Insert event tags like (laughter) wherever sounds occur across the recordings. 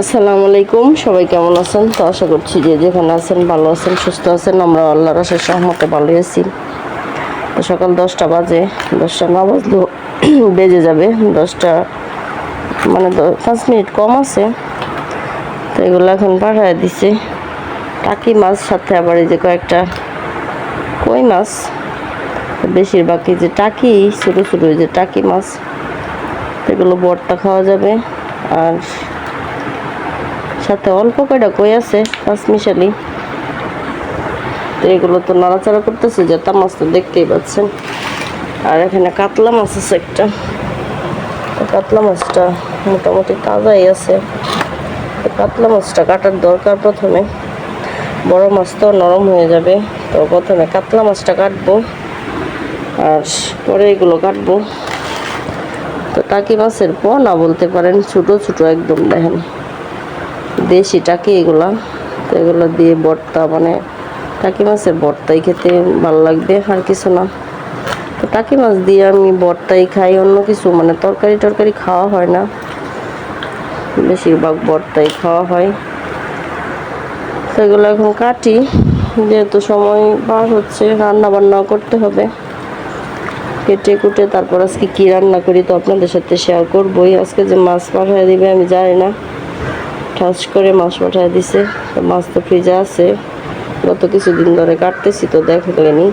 আসসালামু আলাইকুম, সবাই কেমন আছেন? তো আশা করছি যে যেখানে আছেন ভালো আছেন, সুস্থ আছেন। আমরা আল্লাহর আশের সহমতে ভালোই আছি। তো সকাল দশটা বাজে, দশটা না বাজলেও (clears throat) বেজে যাবে। দশটা মানে পাঁচ মিনিট কম আছে। তো এগুলো এখন পাঠায় দিছে। টাকি মাছ, সাথে আবার এই যে কয়েকটা কই মাছ। তো বেশিরভাগ এই যে টাকি ছোটো ছোটো যে টাকি মাছ। এগুলো বড়টা খাওয়া যাবে। আর সাথে অল্প কয়টা কই আছে? পাঁচ মিশালি। তো এগুলো তো নাড়াচাড়া করতেছে জেতা মাছ তো দেখতেই পাচ্ছেন। আর এখানে কাতলা মাছ আছে একটা। কাতলা মাছটা মোটামুটি তাজাই আছে। তো কাতলা মাছটা কাটার দরকার প্রথমে। বড় মাছ তো নরম হয়ে যাবে। তো প্রথমে কাতলা মাছটা কাটবো। আর পরে এগুলো কাটবো। তো টাকি মাছের পোনা বলতে পারেন, ছোটো ছোটো একদম দেখেন। দেশি টাকি এগুলা। তো এগুলো দিয়ে ভর্তা মানে টাকি মাছের ভর্তাই খেতে ভালো লাগবে, আর কিছু না। তো টাকি মাছ দিয়ে আমি ভর্তাই খাই, অন্য কিছু মানে তরকারি টরকারি খাওয়া হয় না। বেশিরভাগ ভর্তাই খাওয়া হয়। তো এগুলো এখন কাটি, যেহেতু সময় পার হচ্ছে রান্না বান্নাও করতে হবে। কেটে কুটে তারপর আজকে কী রান্না করি তো আপনাদের সাথে শেয়ার করবোই। আজকে যে মাছ পাঠিয়ে দিবে আমি জানি না। ঠাস করে মাছ পাঠিয়ে দিছে। মাছ তো ফ্রিজে আছে। গত কিছুদিন ধরে কাটতেছি তো দেখা দেখলেনি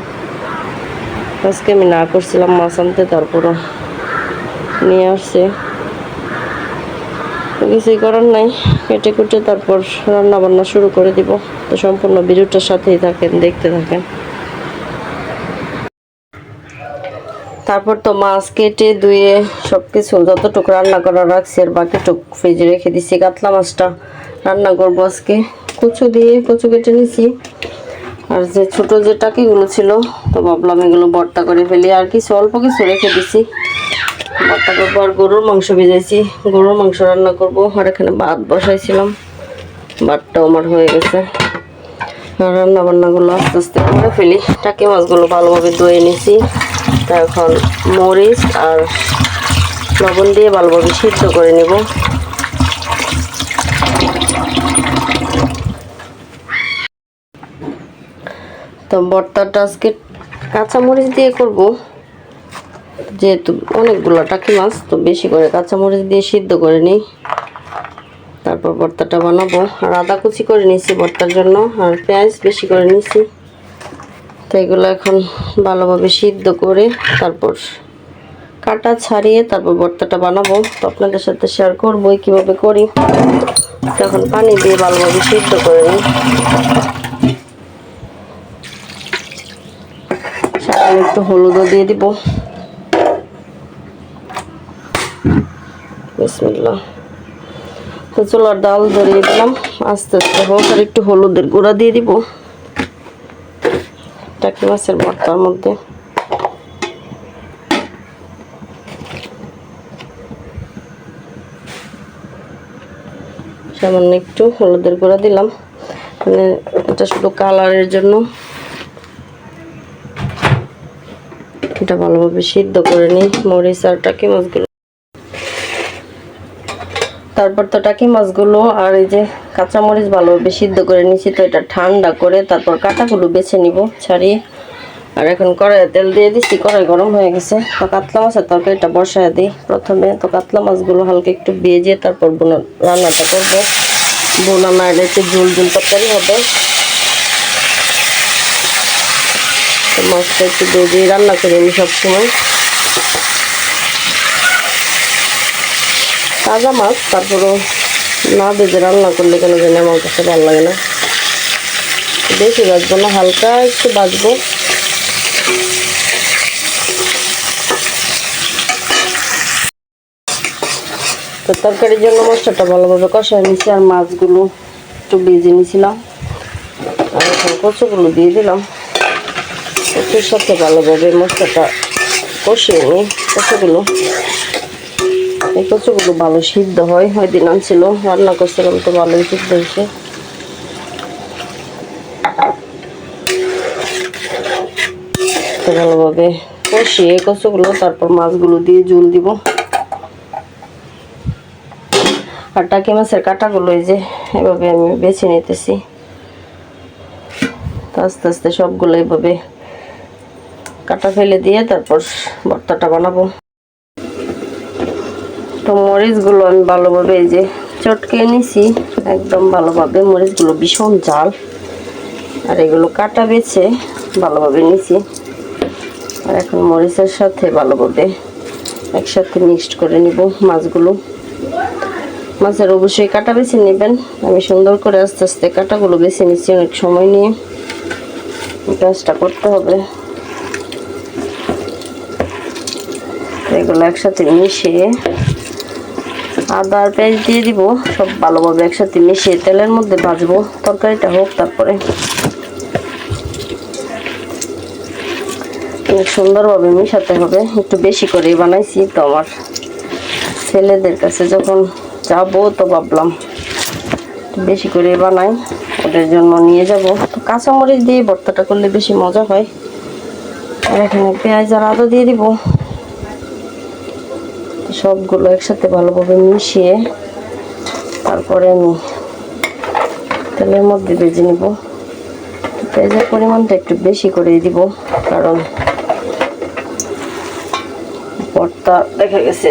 আজকে আমি না করছিলাম মাছ আনতে, তারপরও নিয়ে আসছে। কিছুই করার নাই। কেটে কুটে তারপর রান্না বান্না শুরু করে দিব। তো সম্পূর্ণ ভিডিওটার সাথেই থাকেন, দেখতে থাকেন। তারপর তো মাছ কেটে ধুয়ে সব কিছু যতটুকু রান্না করা রাখছি আর বাকিটুক ফ্রিজে রেখে দিছি, কাতলা মাছটা রান্না করব আজকে। কচু দিয়ে কচু কেটে নিছি। আর যে ছোট যে টাকিগুলো ছিল, তো ভাবলাম এগুলো ভর্তা করে ফেলি। আর কিছু, অল্প কিছু রেখে দিছি। ভর্তা করব আর গরুর মাংস ভেজাইছি। গরুর মাংস রান্না করব। আর এখানে ভাত বসাইছিলাম। ভাতটাও আমার হয়ে গেছে। রান্না বান্নাগুলো আস্তে আস্তে করে ফেলি। টাকি মাছগুলো ভালোভাবে ধুয়ে নিছি। এখন মরিচ আর লবণ দিয়ে ভালোভাবে সিদ্ধ করে নেব। তো ভর্তাটা আজকে কাঁচামরিচ দিয়ে করব। যেহেতু অনেকগুলো টাকি মাছ, তো বেশি করে কাঁচামরিচ দিয়ে সিদ্ধ করে নিই। তারপর ভর্তাটা বানাবো। আর আদা কুচি করে নিয়েছি ভর্তার জন্য, আর পেঁয়াজ বেশি করে নিয়েছি। তো এগুলো এখন ভালোভাবে সিদ্ধ করে তারপর কাটা ছাড়িয়ে তারপর ভর্তাটা বানাবো। তো আপনাদের সাথে শেয়ার করব কীভাবে করি। তখন পানি দিয়ে ভালোভাবে সিদ্ধ করে নিই। একটু হলুদও দিয়ে দিব। বিসমিল্লাহ। তো চুলার ডাল ধরিয়ে দিলাম। আস্তে আস্তে হোক, আর একটু হলুদের গুঁড়া দিয়ে দিব। টাকি মাছের ভর্তার মধ্যে। সামান্য একটু হলুদের গুঁড়া দিলাম। মানে এটা শুধু কালারের জন্য। এটা ভালোভাবে সিদ্ধ করে নিই। মরিচ আর টাকি মাছগুলো। তারপর তো টাকি মাছগুলো আর এই যে কাঁচামরিচ ভালোভাবে সিদ্ধ করে নিয়েছি তো এটা ঠান্ডা করে তারপর কাটাগুলো বেছে নিব ছাড়িয়ে। আর এখন কড়াইয়ে তেল দিয়ে দিচ্ছি কড়াই গরম হয়ে গেছে। তো কাতলা মাছের তরকারিটা বসায় দিই প্রথমে। তো কাতলা মাছগুলো হালকা একটু ভেজে তারপর বোনা, রান্নাটা করব। বোনা এলে একটু ঝোল ঝোল তরকারি হবে। মাছটা একটু ভেজে রান্না করি আমি সবসময়। তাজা মাছ, তারপরও না ভেজে রান্না করলে কেন জানি আমার কাছে ভালো লাগে না। বেশি বাজবো না, হালকা একটু বাজবো তো তরকারির জন্য মশলাটা ভালোভাবে কষায় নিছি আর মাছগুলো একটু বেজে নিছিলাম। আর এখন কচুগুলো দিয়ে দিলাম। কচুর সাথে ভালোভাবে মশলাটা কষিয়ে নিই কচুগুলো। এই কচুগুলো ভালো সিদ্ধ হয় ওই দিন আনছিল, রান্না করছিলাম তো ভালোই সিদ্ধ হয়েছে। ভালোভাবে কষিয়ে কচুগুলো, তারপর মাছগুলো দিয়ে জল দিব। আর টাকি মাছের কাঁটাগুলো এই যে এভাবে আমি বেছে নিতেছি। আস্তে আস্তে সবগুলো এভাবে কাটা ফেলে দিয়ে তারপর ভর্তাটা বানাবো। তো মরিচগুলো আমি ভালোভাবে এই যে চটকে নিছি, একদম ভালোভাবে মরিচগুলো ভীষণ জাল আর এগুলো কাটা বেছে ভালোভাবে নিছি। আর এখন মরিচের সাথে ভালোভাবে একসাথে মিক্সড করে নিব মাছগুলো। মাছের অবশ্যই কাটা বেছে নেবেন। আমি সুন্দর করে আস্তে আস্তে কাটাগুলো বেছে নিচ্ছি অনেক সময় নিয়ে। কাজটা করতে হবে। এগুলো একসাথে মিশিয়ে আদা পেঁয়াজ দিয়ে দিব। সব ভালোভাবে একসাথে মিশিয়ে তেলের মধ্যে ভাজবো। তরকারিটা হোক তারপরে। অনেক সুন্দরভাবে মিশাতে হবে। একটু বেশি করে বানাইছি তো আমার ছেলেদের কাছে যখন যাব তো ভাবলাম বেশি করে বানাই। ওদের জন্য নিয়ে যাব। তো কাঁচামরিচ দিয়ে ভর্তাটা করলে বেশি মজা হয়। আর এখানে পেঁয়াজ আর আদা দিয়ে দিব। সবগুলো একসাথে ভালোভাবে মিশিয়ে তারপরে আমি তেলের মধ্যে ভেজে নিব। পেঁয়াজের পরিমাণটা একটু বেশি করে দিব, কারণ ভর্তা দেখা গেছে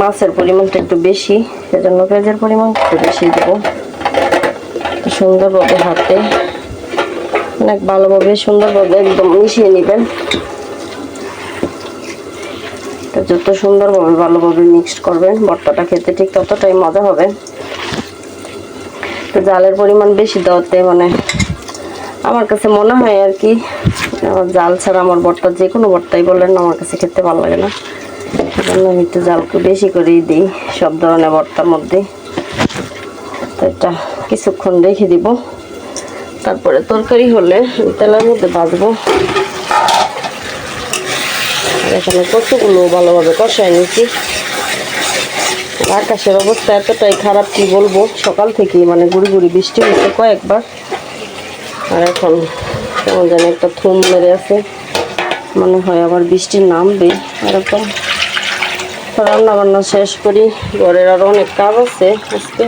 মাছের পরিমাণটা একটু বেশি, সেজন্য পেঁয়াজের পরিমাণ একটু বেশি দেবো। সুন্দরভাবে হাতে অনেক ভালোভাবে সুন্দরভাবে একদম মিশিয়ে নেবেন। যত সুন্দরভাবে ভালোভাবে মিক্সড করবেন, ভর্তাটা খেতে ঠিক ততটাই মজা হবে। তো জালের পরিমাণ বেশি দেওয়াতে মানে আমার কাছে মনে হয় আর কি, আমার জাল ছাড়া আমার ভর্তা যে কোনো ভর্তাই বললেন আমার কাছে খেতে ভালো লাগে না। সেজন্য আমি একটু জালকে বেশি করেই দিই সব ধরনের ভর্তার মধ্যে। তো এটা কিছুক্ষণ রেখে দিব। তারপরে তরকারি হলে তেলের মধ্যে ভাজবো। এখানে কচুগুলো ভালোভাবে কষায় নিয়েছি। আকাশের অবস্থা এতটাই খারাপ কি বলব? সকাল থেকেই মানে গুড়ি গুড়ি বৃষ্টি হচ্ছে কয়েকবার। আর এখন কেমন জানি একটা থুম মেরে আছে। মনে হয় আবার বৃষ্টি নামবে এরকম। রান্না বান্না শেষ করি। ঘরের আরও অনেক কাজ আছে আজকে।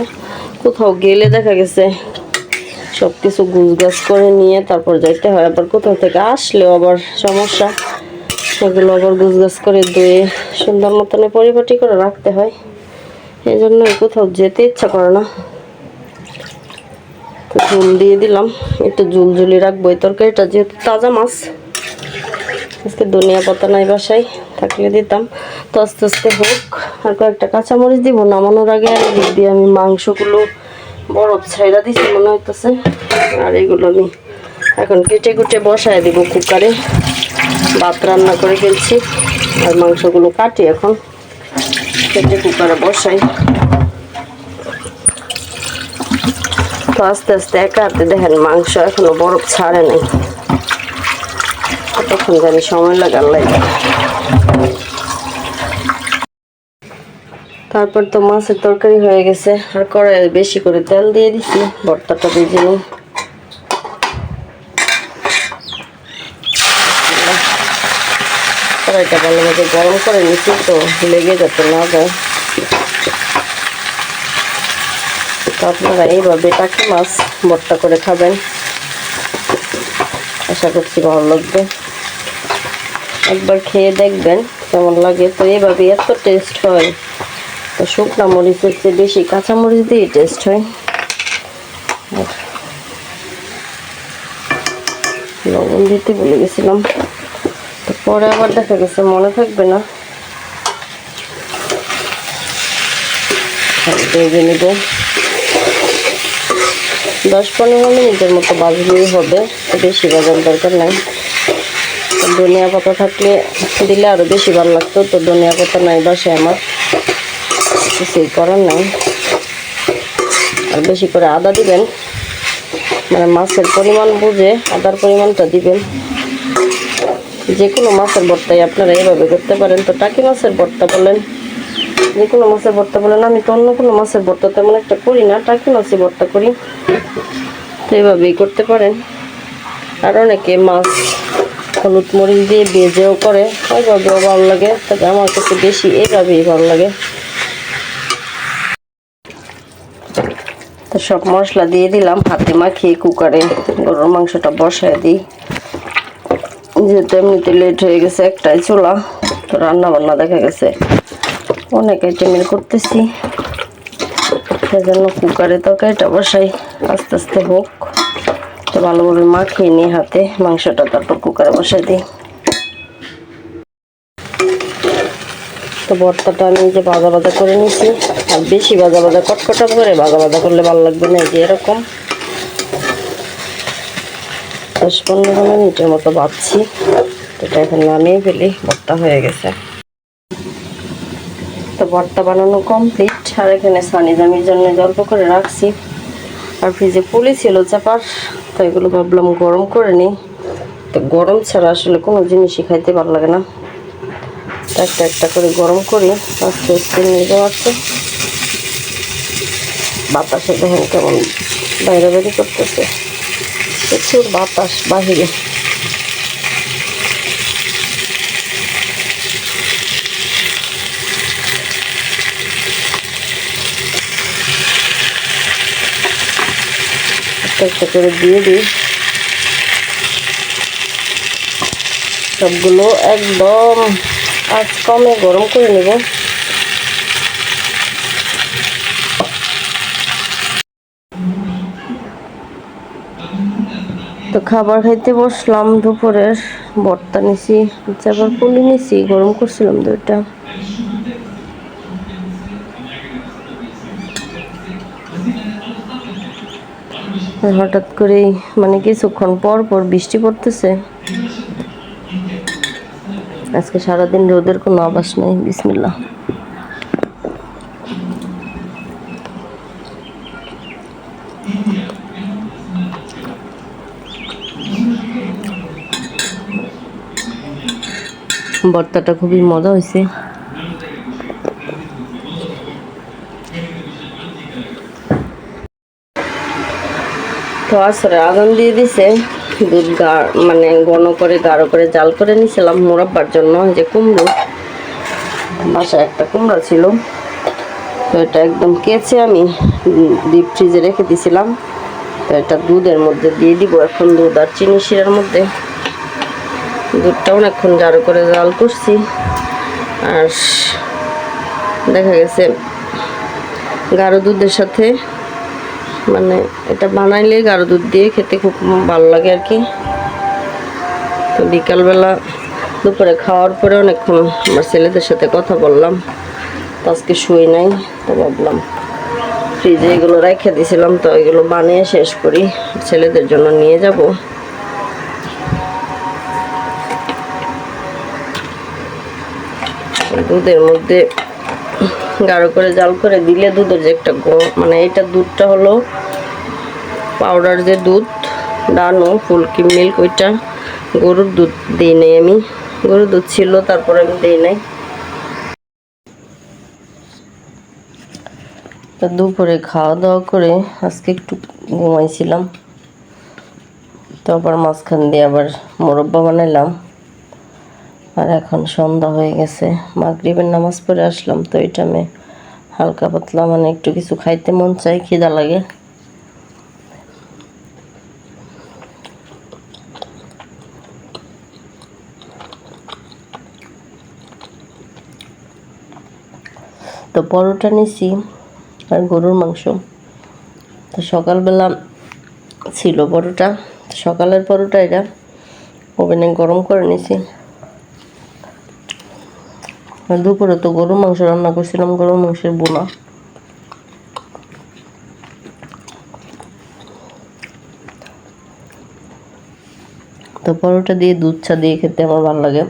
কোথাও গেলে দেখা গেছে সব কিছু গুছগাছ করে নিয়ে তারপর যাইতে হয়। আবার কোথাও থেকে আসলেও আবার সমস্যা। সেগুলো আবার গুছগাছ করে ধুয়ে সুন্দর মতনে পরিপাটি করে রাখতে হয়। এই জন্য কোথাও যেতে ইচ্ছা করে না। তো ঝুল দিয়ে দিলাম। একটু ঝুল ঝুলি রাখব এই তরকারিটা, যেহেতু তাজা মাছ। আজকে ধনিয়া পাতা নাই বাসায়, থাকলে দিতাম। তো আস্তে আস্তে হোক, আর কয়েকটা কাঁচামরিচ দিব, নামানোর আগে আর দিক দিয়ে আমি মাংসগুলো বরফ ছাইরা দিছি মনে হইতেছে। আর এগুলো আমি এখন কেটে কুটে বসায় দিব কুকারে। ভাত রান্না করে ফেলছি। আর মাংসগুলো কাটি এখন। কেটে কুকারে বসাই। তো আস্তে আস্তে একা দেখেন মাংস এখনও বরফ ছাড়ে নাই। তখন জানি সময় লাগার লাগে। তারপর তো মাছের তরকারি হয়ে গেছে। আর কড়াইয়ে বেশি করে তেল দিয়ে দিছি ভর্তাটা ভেজে নিই কড়াইটা ভালোভাবে গরম করে নিচ্ছি তো লেগে যাতে না যায় তো আপনারা এইভাবে টাকি মাছ ভর্তা করে খাবেন। আশা করছি ভালো লাগবে। একবার খেয়ে দেখবেন কেমন লাগে। তো এইভাবে এত টেস্ট হয়। তো শুকনা মরিচের চেয়ে বেশি কাঁচা মরিচ দিয়ে টেস্ট হয়। লবণ দিতে ভুলে গেছিলাম। পরে আবার দেখা গেছে, মনে থাকবে না। ভেজে নেব। দশ পনেরো মিনিটের মতো বাজলেই হবে, বেশি বাজার দরকার নাই। ধনিয়া পাতা থাকলে দিলে আরও বেশি ভালো লাগতো, তো ধনিয়া পাতা নাই বাসে আমার। কিছুই করার নাই। আর বেশি করে আদা দিবেন। মানে মাছের পরিমাণ বুঝে আদার পরিমাণটা দিবেন। যে কোনো মাছের ভর্তাই আপনারা এভাবে করতে পারেন। তো টাকি মাছের ভর্তা বলেন যে কোনো মাছের ভর্তা বলেন, আমি তো অন্য কোনো মাছের ভর্তা তেমন একটা করি না, টাকি মাছের ভর্তা করি। তো এভাবেই করতে পারেন। আর অনেকে মাছ হলুদ মরিচ দিয়ে ভেজেও করে, ওইভাবেও ভালো লাগে, তবে আমার কাছে বেশি এভাবেই ভালো লাগে। তো সব মশলা দিয়ে দিলাম, হাতে মাখিয়ে কুকারে। গরুর মাংসটা বসায় দিই। যেহেতু এমনিতে লেট হয়ে গেছে, একটাই চোলা। তো রান্না বান্না দেখা গেছে। অনেক আইটেমের করতেছি। সেজন্য কুকারে তো তরকারিটা বসাই। আস্তে আস্তে হোক। তো ভালোভাবে মাখিয়ে নিই হাতে। মাংসটা তারপর কুকারে বসাই দিই। তো ভর্তাটা আমি যে ভাজা ভাজা করে নিছি আর বেশি ভাজা ভাজা কটকটা করে ভাজা ভাজা করলে ভালো লাগবে না, এই যে এরকম। দশ পনেরো মিনিটের মতো ভাজছি তো এটা এখন নামিয়ে ফেলি, ভর্তা হয়ে গেছে। তো ভর্তা বানানো কমপ্লিট আর এখানে সানি জামির জন্য অল্প করে রাখছি। আর ফ্রিজে পুলি ছিল চাপার, তো এগুলো ভাবলাম গরম করে নিই। তো গরম ছাড়া আসলে কোনো জিনিসই খাইতে ভালো লাগে না। একটা একটা করে গরম করি, আস্তে আস্তে নিয়ে যাওয়াচ্ছে বাতাসে দেখেন কেমন বাইরে বাইরে করতেছে প্রচুর বাতাস বাহিরে। একটা করে দিয়ে দিই। সবগুলো একদম আজ কমে গরম করে নেব। তো খাবার খাইতে বসলাম, দুপুরের ভর্তা নিছি আবার পুলি নিছি, গরম করছিলাম দুইটা। হঠাৎ করেই মানে কিছুক্ষণ পর পর বৃষ্টি পড়তেছে। আজকে সারাদিন রোদের কোনো আবাস নেই বিসমিল্লা ভর্তাটা খুবই মজা হয়েছে তো আসরে আগুন দিয়ে দিছে, দুধ গা মানে ঘন করে, গাঢ় করে জাল করে নিয়েছিলাম মোরাব্বার জন্য যে কুমড়ো। বাসায় একটা কুমড়া ছিল। তো এটা একদম কেচে আমি ডিপ ফ্রিজে রেখে দিয়েছিলাম তো এটা দুধের মধ্যে দিয়ে দিব এখন দুধ আর চিনি শিরার মধ্যে। দুধটা অনেকক্ষণ জারো করে জাল করছি। আর দেখা গেছে গাঢ় দুধের সাথে মানে এটা বানাইলে গাঢ় দুধ দিয়ে খেতে খুব ভালো লাগে আর কি। তো বিকালবেলা দুপুরে খাওয়ার পরে অনেকক্ষণ আমার ছেলেদের সাথে কথা বললাম। তো আজকে শুই নাই, তো ভাবলাম ফ্রিজে এগুলো রেখে দিয়েছিলাম তো এগুলো বানিয়ে শেষ করি। ছেলেদের জন্য নিয়ে যাব। দুধের মধ্যে গাঢ় করে জাল করে দিলে দুধের যে একটা মানে এটা দুধটা হলো পাউডার যে দুধ, ডানো, ফুলকি মিল্ক ওইটা গরুর দুধ দিই নাই আমি। গরুর দুধ ছিল, তারপরে আমি দিই নাই। দুপুরে খাওয়া দাওয়া করে আজকে একটু ঘুমাইছিলাম। তো আবার মাঝখান দিয়ে আবার মোরব্বা বানাইলাম। আর এখন সন্ধ্যা হয়ে গেছে। মাগরিবের নামাজ পড়ে আসলাম তো এটা আমি হালকা পাতলা মানে একটু কিছু খাইতে মন চাই খিদা লাগে। তো পরোটা নিছি আর গরুর মাংস। তো সকালবেলা ছিল পরোটা, সকালের পরোটা এটা। ওভেনে গরম করে নিছি। দুপুরে তো গরুর মাংস রান্না করছিলাম, গরুর মাংসের বোনা। তো পরোটা দিয়ে দুধ চা দিয়ে খেতে আমার ভালো লাগে।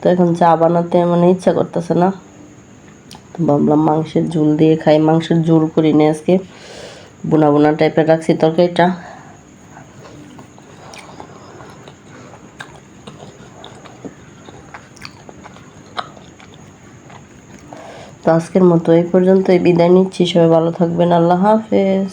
তো এখন চা বানাতে মানে ইচ্ছা করতেছে না। তো ভাবলাম মাংসের ঝোল দিয়ে খাই, মাংসের ঝোল করি নি আজকে। বোনা বোনা টাইপের রাখছি তরকারিটা তো আজকের মতো এই পর্যন্তই। বিদায় নিচ্ছি সবাই ভালো থাকবেন। আল্লাহ হাফেজ।